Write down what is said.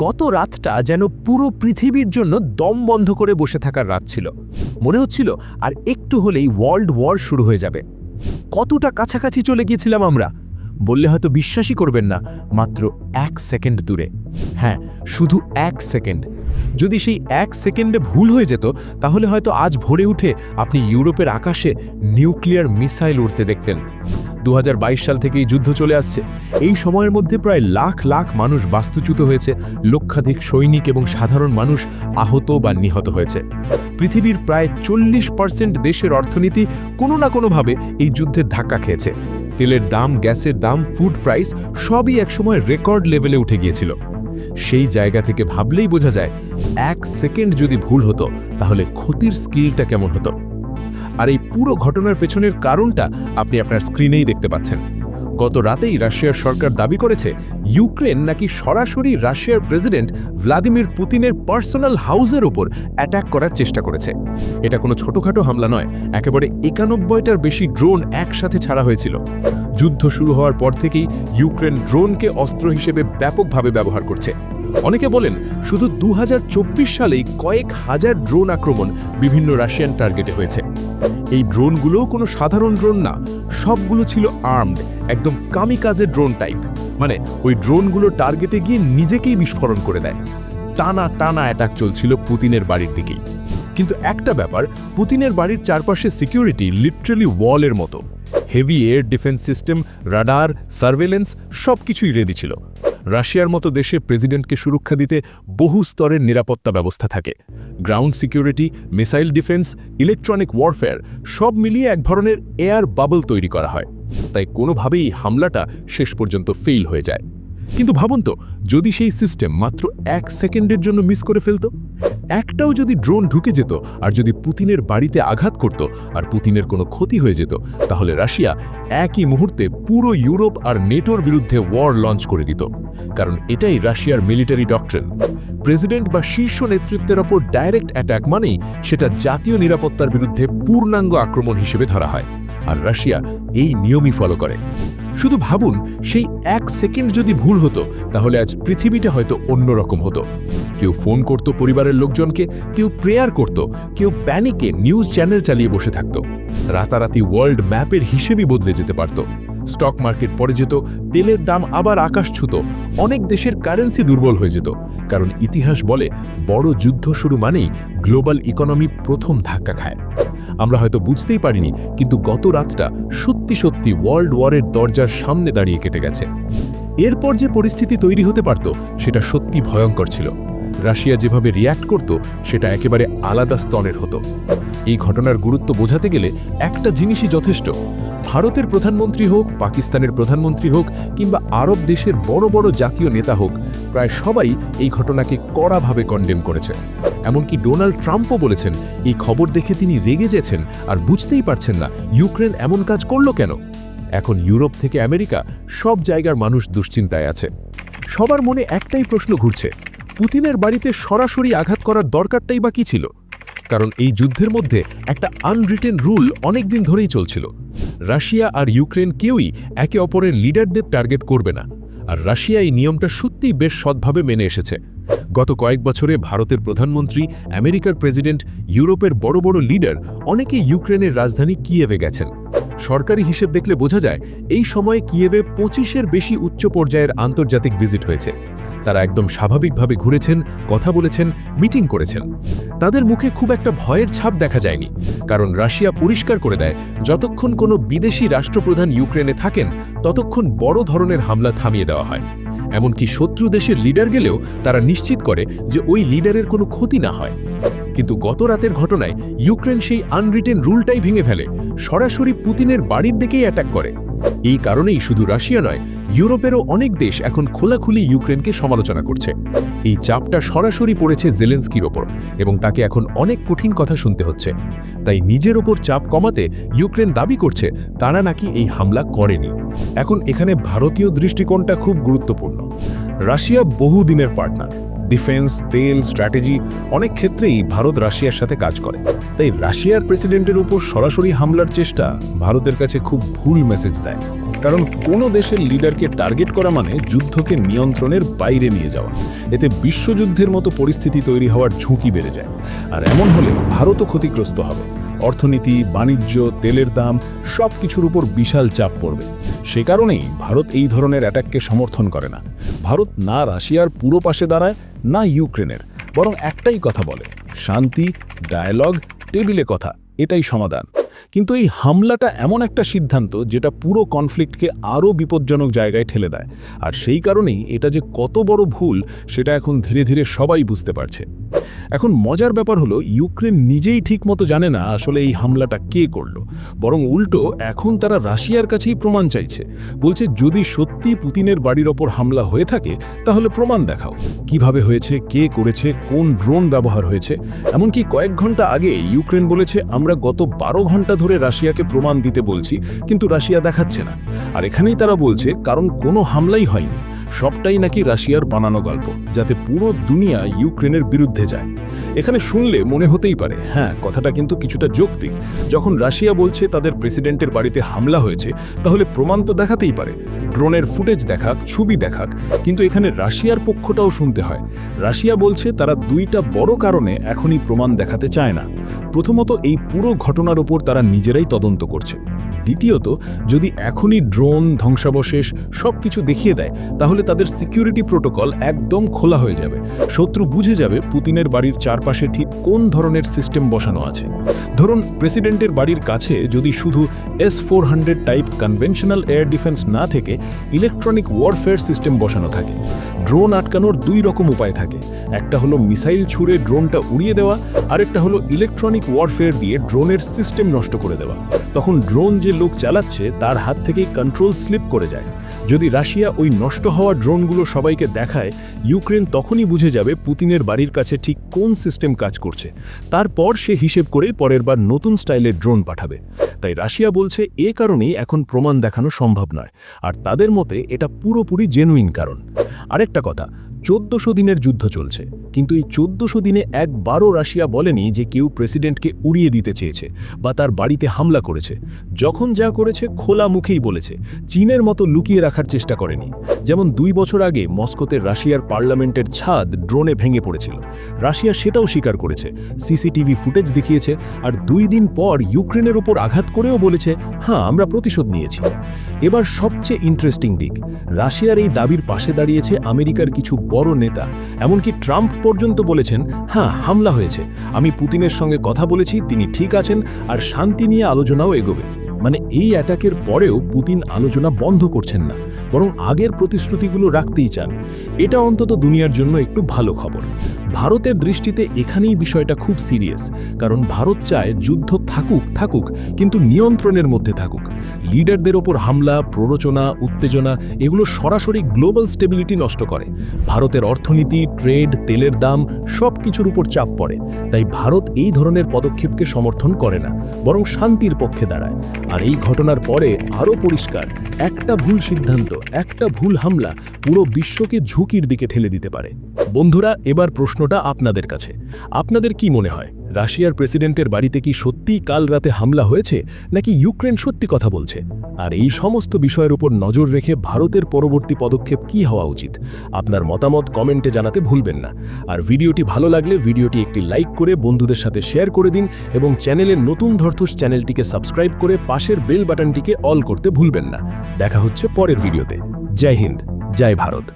গত রাতটা যেন পুরো পৃথিবীর জন্য দম বন্ধ করে বসে থাকার রাত ছিল। মনে হচ্ছিল আর একটু হলেই ওয়ার্ল্ড ওয়ার শুরু হয়ে যাবে। কতটা কাছাকাছি চলে গিয়েছিলাম আমরা, বললে হয়তো বিশ্বাসই করবেন না, মাত্র এক সেকেন্ড দূরে। হ্যাঁ শুধু এক সেকেন্ড। যদি সেই এক সেকেন্ডে ভুল হয়ে যেত, তাহলে হয়তো আজ ভোরে উঠে আপনি ইউরোপের আকাশে নিউক্লিয়ার মিসাইল উড়তে দেখতেন। দু হাজার বাইশ সাল থেকেই যুদ্ধ চলে আসছে। এই সময়ের মধ্যে প্রায় লাখ লাখ মানুষ বাস্তুচ্যুত হয়েছে, লক্ষাধিক সৈনিক এবং সাধারণ মানুষ আহত বা নিহত হয়েছে। পৃথিবীর প্রায় চল্লিশ পার্সেন্ট দেশের অর্থনীতি কোনো না কোনোভাবে এই যুদ্ধের ধাক্কা খেয়েছে। তেলের দাম, গ্যাসের দাম ফুড প্রাইস সবই একসময় রেকর্ড লেভেলে উঠে গিয়েছিল। সেই জায়গা থেকে ভাবলেই বোঝা যায়, এক সেকেন্ড যদি ভুল হতো, তাহলে ক্ষতির স্কিলটা কেমন হতো? আর এই পুরো ঘটনার পেছনের কারণটা আপনি আপনার স্ক্রিনেই দেখতে পাচ্ছেন। গত রাতেই রাশিয়ার সরকার দাবি করেছে, ইউক্রেন নাকি সরাসরি রাশিয়ার প্রেসিডেন্ট ভ্লাদিমির পুতিনের পার্সোনাল হাউসের ওপর অ্যাটাক করার চেষ্টা করেছে। এটা কোনো ছোটখাটো হামলা নয়, একেবারে একানব্বইটার বেশি ড্রোন একসাথে ছাড়া হয়েছিল। যুদ্ধ শুরু হওয়ার পর থেকেই ইউক্রেন ড্রোনকে অস্ত্র হিসেবে ব্যাপকভাবে ব্যবহার করছে। অনেকে বলেন, শুধু দু হাজার চব্বিশ সালেই কয়েক হাজার ড্রোন আক্রমণ বিভিন্ন রাশিয়ান টার্গেটে হয়েছে। এই ড্রোনগুলোও কোনো সাধারণ ড্রোন না, সবগুলো ছিল আর্মড, একদম কামিকাজে ড্রোন টাইপ। মানে ওই ড্রোনগুলো টার্গেটে গিয়ে নিজেকেই বিস্ফোরণ করে দেয়। টানা টানা অ্যাটাক চলছিল পুতিনের বাড়ির দিকেই। কিন্তু একটা ব্যাপার, পুতিনের বাড়ির চারপাশে সিকিউরিটি লিটারেলি ওয়ালের মতো। Heavy air defence system, radar, surveillance সব কিছুই রেডি ছিল। রাশিয়ার মতো দেশে প্রেসিডেন্টকে সুরক্ষা দিতে বহু স্তরের নিরাপত্তা ব্যবস্থা থাকে। Ground security, missile defence, electronic warfare, সব মিলিয়ে এক ধরনের এয়ার বাবল তৈরি করা হয়। তাই কোনোভাবেই হামলাটা শেষ পর্যন্ত ফেইল হয়ে যায়। কিন্তু ভাবুন তো, যদি সেই সিস্টেম মাত্র এক সেকেন্ডের জন্য মিস করে ফেলত? একটাও যদি ড্রোন ঢুকে যেত আর যদি পুতিনের বাড়িতে আঘাত করত আর পুতিনের কোনো ক্ষতি হয়ে যেত, তাহলে রাশিয়া একই মুহূর্তে পুরো ইউরোপ আর নেটোর বিরুদ্ধে ওয়ার লঞ্চ করে দিত। কারণ এটাই রাশিয়ার মিলিটারি ডক্ট্রিন প্রেসিডেন্ট বা শীর্ষ নেতৃত্বের ওপর ডাইরেক্ট অ্যাটাক মানেই সেটা জাতীয় নিরাপত্তার বিরুদ্ধে পূর্ণাঙ্গ আক্রমণ হিসেবে ধরা হয়। আর রাশিয়া এই নিয়মই ফলো করে। শুধু ভাবুন, সেই এক সেকেন্ড যদি ভুল হতো, তাহলে আজ পৃথিবীটা হয়তো অন্যরকম হতো। কেউ ফোন করত পরিবারের লোকজনকে, কেউ প্রেয়ার করত, কেউ প্যানিকে নিউজ চ্যানেল চালিয়ে বসে থাকত। রাতারাতি ওয়ার্ল্ড ম্যাপের হিসেবই বদলে যেতে পারত। স্টক মার্কেট পড়ে যেত, তেলের দাম আবার আকাশ ছুত, অনেক দেশের কারেন্সি দুর্বল হয়ে যেত। কারণ ইতিহাস বলে, বড় যুদ্ধ শুরু মানেই গ্লোবাল ইকোনমি প্রথম ধাক্কা খায়। আমরা হয়তো বুঝতেই পারিনি, কিন্তু গত রাতটা সত্যি সত্যি ওয়ার্ল্ড ওয়ারের দরজার সামনে দাঁড়িয়ে কেটে গেছে। এরপর যে পরিস্থিতি তৈরি হতে পারত, সেটা সত্যি ভয়ঙ্কর ছিল। রাশিয়া যেভাবে রিয়্যাক্ট করত, সেটা একেবারে আলাদা স্তরের হতো। এই ঘটনার গুরুত্ব বোঝাতে গেলে একটা জিনিসই যথেষ্ট। ভারতের প্রধানমন্ত্রী হোক, পাকিস্তানের প্রধানমন্ত্রী হোক, কিংবা আরব দেশের বড় বড় জাতীয় নেতা হোক, প্রায় সবাই এই ঘটনাকে কড়াভাবে কন্ডেম করেছে। এমনকি ডোনাল্ড ট্রাম্পও বলেছেন, এই খবর দেখে তিনি রেগে যেছেন আর বুঝতেই পারছেন না, ইউক্রেন এমন কাজ করল কেন? এখন ইউরোপ থেকে আমেরিকা সব জায়গার মানুষ দুশ্চিন্তায় আছে। সবার মনে একটাই প্রশ্ন ঘুরছে পুতিনের বাড়িতে সরাসরি আঘাত করার দরকারটাই বা কী ছিল? কারণ এই যুদ্ধের মধ্যে একটা আনরিটেন রুল অনেক দিন ধরেই চলছিল। রাশিয়া আর ইউক্রেন কেউই একে অপরের লিডারদের টার্গেট করবে না। আর রাশিয়া এই নিয়মটা সত্যিই বেশ সৎভাবে মেনে এসেছে। গত কয়েক বছরে ভারতের প্রধানমন্ত্রী, আমেরিকার প্রেসিডেন্ট, ইউরোপের বড় বড় লিডার, অনেকে ইউক্রেনের রাজধানী কিয়েভে গেছেন। সরকারি হিসেব দেখলে বোঝা যায়, এই সময়ে কিয়েভে পঁচিশের বেশি উচ্চ পর্যায়ের আন্তর্জাতিক ভিজিট হয়েছে। তারা একদম স্বাভাবিকভাবে ঘুরেছেন, কথা বলেছেন, মিটিং করেছেন। তাদের মুখে খুব একটা ভয়ের ছাপ দেখা যায়নি, কারণ রাশিয়া পরিষ্কার করে দেয়, যতক্ষণ কোনো বিদেশি রাষ্ট্রপ্রধান ইউক্রেনে থাকেন, ততক্ষণ বড় ধরনের হামলা থামিয়ে দেওয়া হয়। এমনকি শত্রু দেশের লিডার গেলেও তারা নিশ্চিত করে যে ওই লিডারের কোনো ক্ষতি না হয়। কিন্তু গত রাতের ঘটনায় ইউক্রেন সেই আনরিটেন রুলটাই ভেঙে ফেলে। সরাসরি পুতিনের বাড়ির দিকেই অ্যাটাক করে। এই কারণেই শুধু রাশিয়া নয়, ইউরোপেরও অনেক দেশ এখন খোলাখুলি ইউক্রেনকে সমালোচনা করছে। এই চাপটা সরাসরি পড়েছে জেলেন্সকির ওপর এবং তাকে এখন অনেক কঠিন কথা শুনতে হচ্ছে। তাই নিজের ওপর চাপ কমাতে ইউক্রেন দাবি করছে, তারা নাকি এই হামলা করেনি। এখন এখানে ভারতীয় দৃষ্টিকোণটা খুব গুরুত্বপূর্ণ। রাশিয়া বহুদিনের পার্টনার। ডিফেন্স তেল স্ট্র্যাটেজি অনেক ক্ষেত্রেই ভারত রাশিয়ার সাথে কাজ করে। তাই রাশিয়ার প্রেসিডেন্টের উপর সরাসরি হামলার চেষ্টা ভারতের কাছে খুব ভুল মেসেজ দেয়। কারণ কোনো দেশের লিডারকে টার্গেট করা মানে যুদ্ধকে নিয়ন্ত্রণের বাইরে নিয়ে যাওয়া। এতে বিশ্বযুদ্ধের মতো পরিস্থিতি তৈরি হওয়ার ঝুঁকি বেড়ে যায়। আর এমন হলে ভারতও ক্ষতিগ্রস্ত হবে। অর্থনীতি, বাণিজ্য, তেলের দাম সব কিছুর উপর বিশাল চাপ পড়বে। সে কারণেই ভারত এই ধরনের অ্যাটাককে সমর্থন করে না। ভারত না রাশিয়ার পুরো পাশে দাঁড়ায় না ইউক্রেনের বরং একটাই কথা বলে শান্তি ডায়ালগ টেবিলে কথা এটাই সমাধান। কিন্তু এই হামলাটা এমন একটা সিদ্ধান্ত যেটা পুরো কনফ্লিক্টকে আরও বিপজ্জনক জায়গায় ঠেলে দেয়। আর সেই কারণেই এটা যে কত বড় ভুল, সেটা এখন ধীরে ধীরে সবাই বুঝতে পারছে। এখন মজার ব্যাপার হলো, ইউক্রেন নিজেই ঠিকমতো জানে না আসলে এই হামলাটা কে করল। বরং উল্টো, এখন তারা রাশিয়ার কাছেই প্রমাণ চাইছে। বলছে, যদি সত্যি পুতিনের বাড়ির ওপর হামলা হয়ে থাকে, তাহলে প্রমাণ দেখাও। কীভাবে হয়েছে, কে করেছে, কোন ড্রোন ব্যবহার হয়েছে? এমনকি কয়েক ঘণ্টা আগে ইউক্রেন বলেছে, আমরা গত বারো ঘণ্টা ধরে রাশিয়াকে প্রমাণ দিতে বলছি, কিন্তু রাশিয়া দেখাচ্ছে না। আর এখানেই তারা বলছে, কারণ কোনো হামলাই হয়নি। সবটাই নাকি রাশিয়ার বানানো গল্প, যাতে পুরো দুনিয়া ইউক্রেনের বিরুদ্ধে যায়। এখানে শুনলে মনে হতেই পারে হ্যাঁ কথাটা কিন্তু কিছুটা যৌক্তিক। যখন রাশিয়া বলছে তাদের প্রেসিডেন্টের বাড়িতে হামলা হয়েছে, তাহলে প্রমাণ তো দেখাতেই পারে। ড্রোনের ফুটেজ দেখাক, ছবি দেখাক, কিন্তু এখানে রাশিয়ার পক্ষটাও শুনতে হয়। রাশিয়া বলছে তারা দুইটা বড় কারণে এখনই প্রমাণ দেখাতে চায় না। প্রথমত এই পুরো ঘটনার ওপর তারা নিজেরাই তদন্ত করছে। দ্বিতীয়ত, যদি এখনই ড্রোন, ধ্বংসাবশেষ সব কিছু দেখিয়ে দেয়, তাহলে তাদের সিকিউরিটি প্রোটোকল একদম খোলা হয়ে যাবে। শত্রু বুঝে যাবে পুতিনের বাড়ির চারপাশে ঠিক কোন ধরনের সিস্টেম বসানো আছে। ধরুন, প্রেসিডেন্টের বাড়ির কাছে যদি শুধু S four hundred type conventional air defence না থেকে ইলেকট্রনিক ওয়ারফেয়ার সিস্টেম বসানো থাকে। ড্রোন আটকানোর দুই রকম উপায় থাকে। একটা হলো মিসাইল ছুড়ে ড্রোনটা উড়িয়ে দেওয়া, আরেকটা হলো ইলেকট্রনিক ওয়ারফেয়ার দিয়ে ড্রোনের সিস্টেম নষ্ট করে দেওয়া। তখন ড্রোন যে লোক চালাচ্ছে, তার হাত থেকেই কন্ট্রোল স্লিপ করে যায়। যদি রাশিয়া ওই নষ্ট হওয়া ড্রোনগুলো সবাইকে দেখায়, ইউক্রেন তখনই বুঝে যাবে পুতিনের বাড়ির কাছে ঠিক কোন সিস্টেম কাজ করছে। তারপর সে হিসেব করে পরের বার নতুন স্টাইলের ড্রোন পাঠাবে। তাই রাশিয়া বলছে, এ কারণেই এখন প্রমাণ দেখানো সম্ভব নয়। আর তাদের মতে, এটা পুরোপুরি জেনুইন কারণ। আরেকটা কথা, চোদ্দশো দিনের যুদ্ধ চলছে। কিন্তু এই চোদ্দশো দিনে একবারও রাশিয়া বলেনি যে কেউ প্রেসিডেন্টকে উড়িয়ে দিতে চেয়েছে বা তার বাড়িতে হামলা করেছে। যখন যা করেছে খোলা মুখেই বলেছে, চীনের মতো লুকিয়ে রাখার চেষ্টা করেনি। যেমন দুই বছর আগে মস্কোতে রাশিয়ার পার্লামেন্টের ছাদ ড্রোনে ভেঙে পড়েছিল। রাশিয়া সেটাও স্বীকার করেছে। সিসিটিভি ফুটেজ দেখিয়েছে আর দুই দিন পর ইউক্রেনের ওপর আঘাত করেও বলেছে হ্যাঁ আমরা প্রতিশোধ নিয়েছি। এবার সবচেয়ে ইন্টারেস্টিং দিক, রাশিয়ার এই দাবির পাশে দাঁড়িয়েছে আমেরিকার কিছু বড় নেতা, এমনকি ট্রাম্প পর্যন্ত বলেছেন হ্যাঁ হামলা হয়েছে। আমি পুতিনের সঙ্গে কথা বলেছি, তিনি ঠিক আছেন, আর শান্তি নিয়ে আলোচনাও এগোবে। মানে এই অ্যাটাকের পরেও পুতিন আলোচনা বন্ধ করছেন না, বরং আগের প্রতিশ্রুতিগুলো রাখতেই চান। এটা অন্তত দুনিয়ার জন্য একটু ভালো খবর। ভারতের দৃষ্টিতে এখানেই বিষয়টা খুব সিরিয়াস, কারণ ভারত চায় যুদ্ধ থাকুক থাকুক, কিন্তু নিয়ন্ত্রণের মধ্যে থাকুক। লিডারদের ওপর হামলা, প্ররোচনা, উত্তেজনা, এগুলো সরাসরি গ্লোবাল স্টেবিলিটি নষ্ট করে। ভারতের অর্থনীতি, ট্রেড, তেলের দাম সব কিছুর উপর চাপ পড়ে। তাই ভারত এই ধরনের পদক্ষেপকে সমর্থন করে না, বরং শান্তির পক্ষে দাঁড়ায়। আর এই ঘটনার পরে আরও পরিষ্কার, একটা ভুল সিদ্ধান্ত, একটা ভুল হামলা পুরো বিশ্বকে ঝুঁকির দিকে ঠেলে দিতে পারে। বন্ধুরা, এবার প্রশ্নটা আপনাদের কাছে। আপনাদের কি মনে হয়? রাশিয়ার প্রেসিডেন্টের বাড়িতে কি সত্যিই কাল রাতে হামলা হয়েছে, নাকি ইউক্রেন সত্যি কথা বলছে? আর এই সমস্ত বিষয়ের উপর নজর রেখে ভারতের পরবর্তী পদক্ষেপ কি হওয়া উচিত? আপনার মতামত কমেন্টে জানাতে ভুলবেন না। আর ভিডিওটি ভালো লাগলে ভিডিওটি একটি লাইক করে বন্ধুদের সাথে শেয়ার করে দিন এবং চ্যানেলের নতুন ধর্তুস চ্যানেলটিকে সাবস্ক্রাইব করে পাশের বেল বাটনটিকে অল করতে ভুলবেন না। দেখা হচ্ছে পরের ভিডিওতে। জয় হিন্দ, জয় ভারত।